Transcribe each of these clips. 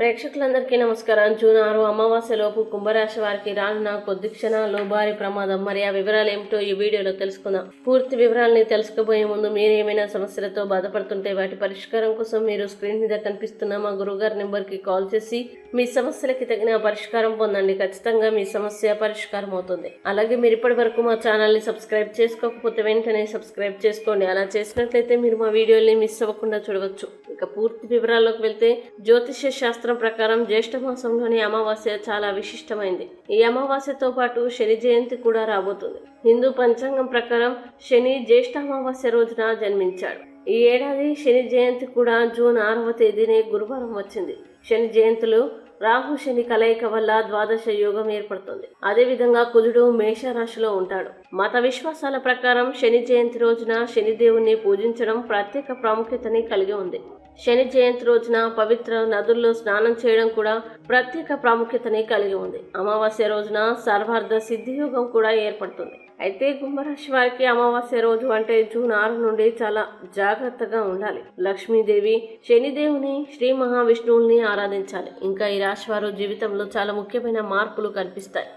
ప్రేక్షకులందరికీ నమస్కారం. జూన్ ఆరు అమావాస్యలోపు కుంభరాశి వారికి రానున్న కొద్ది క్షణాల్లో భారీ ప్రమాదం. మరి ఆ వివరాలు ఏమిటో ఈ వీడియోలో తెలుసుకుందాం. పూర్తి వివరాలని తెలుసుకోబోయే ముందు మీరు ఏమైనా సమస్యలతో బాధపడుతుంటే వాటి పరిష్కారం కోసం మీరు స్క్రీన్ మీద కనిపిస్తున్న మా గురుగారి నెంబర్కి కాల్ చేసి మీ సమస్యలకి తగిన పరిష్కారం పొందండి. ఖచ్చితంగా మీ సమస్య పరిష్కారం అవుతుంది. అలాగే మీరు ఇప్పటి వరకు మా ఛానల్ని సబ్స్క్రైబ్ చేసుకోకపోతే వెంటనే సబ్స్క్రైబ్ చేసుకోండి. అలా చేసినట్లయితే మీరు మా వీడియోని మిస్ అవ్వకుండా చూడవచ్చు. ఇక పూర్తి వివరాల్లోకి వెళ్తే జ్యోతిష్య శాస్త్రం ప్రకారం జ్యేష్ఠ మాసంలోని అమావాస్య చాలా విశిష్టమైంది. ఈ అమావాస్యతో పాటు శని జయంతి కూడా రాబోతుంది. హిందూ పంచాంగం ప్రకారం శని జ్యేష్ఠ అమావాస్య రోజున జన్మించాడు. ఈ ఏడాది శని జయంతి కూడా జూన్ ఆరవ తేదీనే గురువారం వచ్చింది. శని జయంతులు రాహు శని కలయిక వల్ల ద్వాదశ యోగం ఏర్పడుతుంది. అదేవిధంగా కుజుడు మేషరాశిలో ఉంటాడు. మత విశ్వాసాల ప్రకారం శని జయంతి రోజున శనిదేవుని పూజించడం ప్రత్యేక ప్రాముఖ్యతని కలిగి ఉంది. శని జయంతి రోజున పవిత్ర నదుల్లో స్నానం చేయడం కూడా ప్రత్యేక ప్రాముఖ్యతని కలిగి ఉంది. అమావాస్య రోజున సర్వార్థ సిద్ధియోగం కూడా ఏర్పడుతుంది. అయితే కుంభరాశి వారికి అమావాస్య రోజు అంటే జూన్ ఆరు నుండి చాలా జాగ్రత్తగా ఉండాలి. లక్ష్మీదేవి శనిదేవుని శ్రీ మహావిష్ణువుని ఆరాధించాలి. ఇంకా ఈ రాశి వారు జీవితంలో చాలా ముఖ్యమైన మార్పులు కనిపిస్తాయి.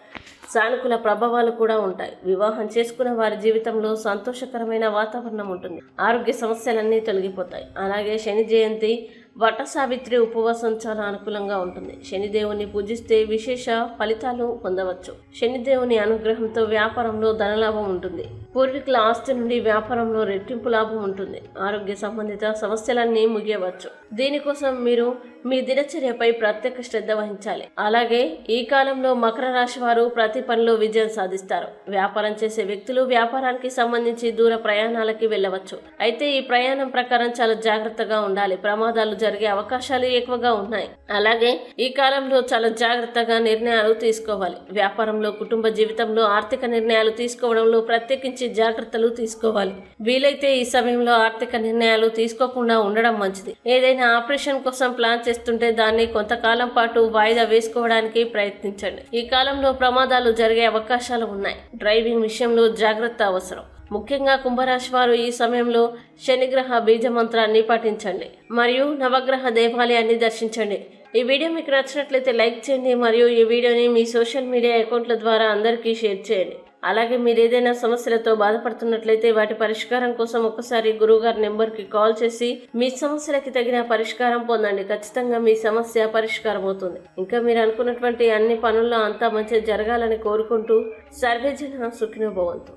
సానుకూల ప్రభావాలు కూడా ఉంటాయి. వివాహం చేసుకున్న వారి జీవితంలో సంతోషకరమైన వాతావరణం ఉంటుంది. ఆరోగ్య సమస్యలన్నీ తొలగిపోతాయి. అలాగే శని జయంతి వట సావిత్రి ఉపవాసం చాలా అనుకూలంగా ఉంటుంది. శనిదేవుని పూజిస్తే విశేష ఫలితాలు పొందవచ్చు. శనిదేవుని అనుగ్రహంతో వ్యాపారంలో ధనలాభం ఉంటుంది. పూర్వీకుల ఆస్తి నుండి వ్యాపారంలో రెట్టింపు లాభం ఉంటుంది. ఆరోగ్య సంబంధిత సమస్యలన్నీ ముగియవచ్చు. దీనికోసం మీరు మీ దినచర్యపై ప్రత్యేక శ్రద్ధ వహించాలి. అలాగే ఈ కాలంలో మకర రాశి వారు ప్రతి పనిలో విజయం సాధిస్తారు. వ్యాపారం చేసే వ్యక్తులు వ్యాపారానికి సంబంధించి దూర ప్రయాణాలకి వెళ్ళవచ్చు. అయితే ఈ ప్రయాణం ప్రకారం చాలా జాగ్రత్తగా ఉండాలి. ప్రమాదాలు జరిగే అవకాశాలు ఎక్కువగా ఉన్నాయి. అలాగే ఈ కాలంలో చాలా జాగ్రత్తగా నిర్ణయాలు తీసుకోవాలి. వ్యాపారంలో కుటుంబ జీవితంలో ఆర్థిక నిర్ణయాలు తీసుకోవడంలో ప్రత్యేకించి జాగ్రత్తలు తీసుకోవాలి. వీలైతే ఈ సమయంలో ఆర్థిక నిర్ణయాలు తీసుకోకుండా ఉండడం మంచిది. ఏదైనా ఆపరేషన్ కోసం ప్లాన్ చేస్తుంటే దాన్ని కొంతకాలం పాటు వాయిదా వేసుకోవడానికి ప్రయత్నించండి. ఈ కాలంలో ప్రమాదాలు జరిగే అవకాశాలు ఉన్నాయి. డ్రైవింగ్ విషయంలో జాగ్రత్త అవసరం. ముఖ్యంగా కుంభరాశి వారు ఈ సమయంలో శనిగ్రహ బీజ మంత్రాన్ని పాటించండి మరియు నవగ్రహ దేవాలయాన్ని దర్శించండి. ఈ వీడియో మీకు నచ్చినట్లయితే లైక్ చేయండి మరియు ఈ వీడియోని మీ సోషల్ మీడియా అకౌంట్ల ద్వారా అందరికీ షేర్ చేయండి. అలాగే మీరు ఏదైనా సమస్యలతో బాధపడుతున్నట్లయితే వాటి పరిష్కారం కోసం ఒకసారి గురువుగారి నెంబర్కి కాల్ చేసి మీ సమస్యలకి తగిన పరిష్కారం పొందండి. ఖచ్చితంగా మీ సమస్య పరిష్కారం అవుతుంది. ఇంకా మీరు అనుకున్నటువంటి అన్ని పనుల్లో అంతా మంచి జరగాలని కోరుకుంటూ సర్వేజన సుఖినోభవంతు